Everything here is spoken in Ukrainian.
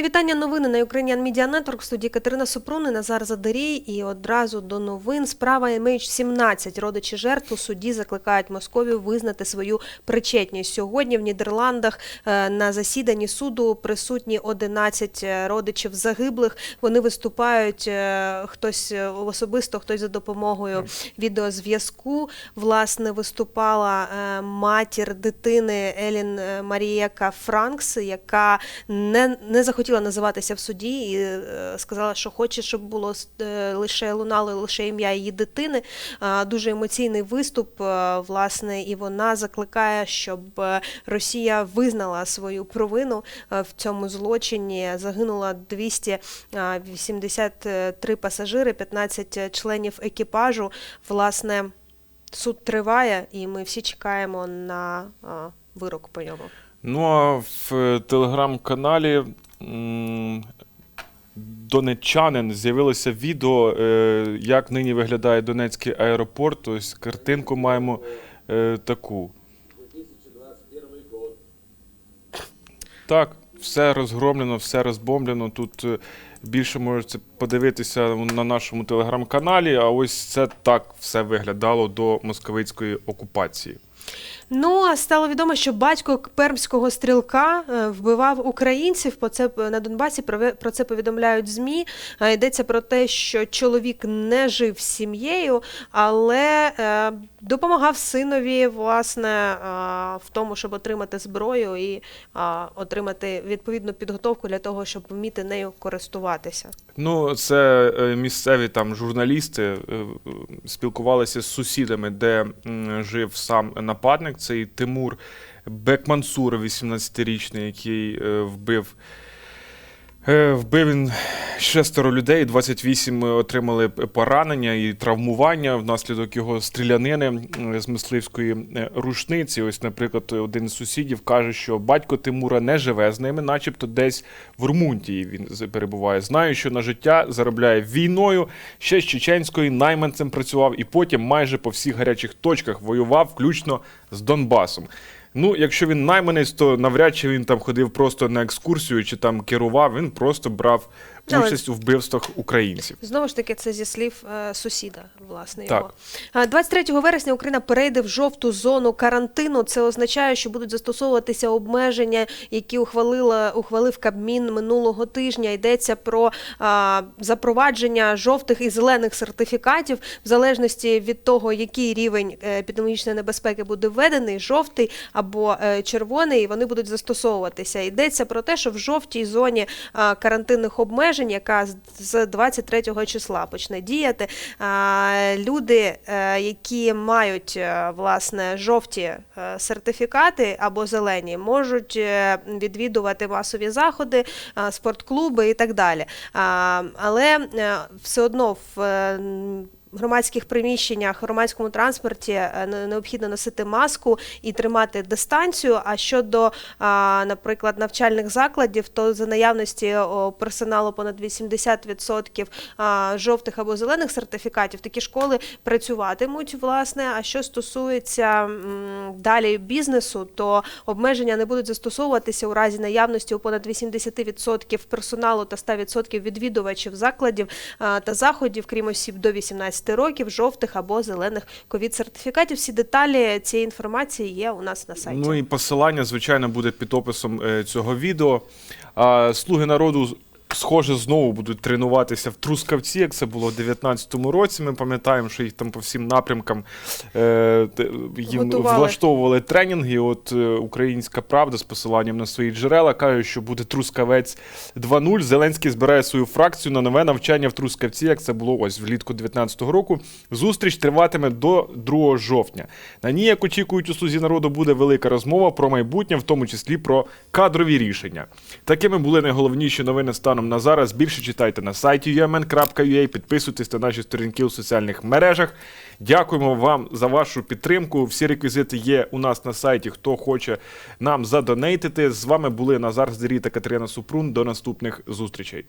Мої вітання новини на Ukrainian Media Network. В студії Катерина Супрун і Назар Задарій. І одразу до новин. Справа MH17. Родичі жертв у суді закликають Московію визнати свою причетність. Сьогодні в Нідерландах е, на засіданні суду присутні 11 родичів загиблих. Вони виступають е, хтось е, особисто, хтось за допомогою відеозв'язку. Власне, виступала е, матір дитини Елін е, Марієка Франкс, яка не, не захотіла називатися в суді і е, сказала, що хоче, щоб було е, лише лунало лише ім'я її дитини. Дуже емоційний виступ, е, власне, і вона закликає, щоб Росія визнала свою провину в цьому злочині. Загинуло 283 пасажири, 15 членів екіпажу. Власне, суд триває, і ми всі чекаємо на вирок по ньому. Ну а в телеграм-каналі Донеччанин з'явилося відео, е, як нині виглядає Донецький аеропорт. Ось картинку маємо е, таку. Так, все розгромлено, все розбомблено. Тут е, більше можете подивитися на нашому телеграм-каналі. А ось це так все виглядало до московицької окупації. Ну, а стало відомо, що батько пермського стрілка е, вбивав українців. По це на Донбасі про це повідомляють ЗМІ. Е, Йдеться про те, що чоловік не жив сім'єю, але е, допомагав синові, власне, в тому, щоб отримати зброю і отримати відповідну підготовку для того, щоб вміти нею користуватися. Ну, це місцеві там журналісти спілкувалися з сусідами, де жив сам нападник, цей Тимур Бекмансур, 18-річний, який е, вбив. Е, Вбив він шестеро людей, 28 отримали поранення і травмування внаслідок його стрілянини з мисливської е, рушниці. Ось, наприклад, один з сусідів каже, що батько Тимура не живе з ними, начебто десь в Румунтії він перебуває. Знаю, що на життя заробляє війною, ще з чеченською найманцем працював і потім майже по всіх гарячих точках воював, включно з Донбасом. Ну, якщо він найманець, то навряд чи він там ходив просто на екскурсію чи там керував. Він просто брав участь у вбивствах українців. Знову ж таки, це зі слів е, сусіда, власне, Так. його. А, 23 вересня Україна перейде в жовту зону карантину. Це означає, що будуть застосовуватися обмеження, які ухвалила, ухвалив Кабмін минулого тижня. Йдеться про а, запровадження жовтих і зелених сертифікатів в залежності від того, який рівень е, епідемічної небезпеки буде введений, жовтий або е, червоний, вони будуть застосовуватися. Йдеться про те, що в жовтій зоні карантинних обмежень, яка з- з 23 числа почне діяти, люди, е, які мають е, власне жовті е, сертифікати або зелені, можуть відвідувати масові заходи, спортклуби і так далі. Але все одно в громадських приміщеннях, громадському транспорті е, необхідно носити маску і тримати дистанцію. А щодо, наприклад, навчальних закладів, то за наявності персоналу понад 80% жовтих або зелених сертифікатів, такі школи працюватимуть. Власне, а що стосується далі бізнесу, то обмеження не будуть застосовуватися у разі наявності у понад 80% персоналу та 100% відвідувачів закладів та заходів, крім осіб до 18 років, жовтих або зелених ковід-сертифікатів. Всі деталі цієї інформації є у нас на сайті. Ну і посилання, звичайно, буде під описом е, цього відео. Слуги народу. Схоже, знову будуть тренуватися в Трускавці, як це було в 2019 році. Ми пам'ятаємо, що їх там по всім напрямкам е, їм Готували. влаштовували тренінги. От е, Українська правда з посиланням на свої джерела каже, що буде Трускавець 2.0. Зеленський збирає свою фракцію на нове навчання в Трускавці, як це було ось влітку 2019 року. Зустріч триватиме до 2 жовтня. На ній, як очікують у слузі народу, буде велика розмова про майбутнє, в тому числі про кадрові рішення. Такими були найголовніші новини станом на зараз. Більше читайте на сайті umn.ua, підписуйтесь на наші сторінки у соціальних мережах. Дякуємо вам за вашу підтримку. Всі реквізити є у нас на сайті. Хто хоче нам задонейтити. З вами були Назар Здирій та Катерина Супрун. До наступних зустрічей.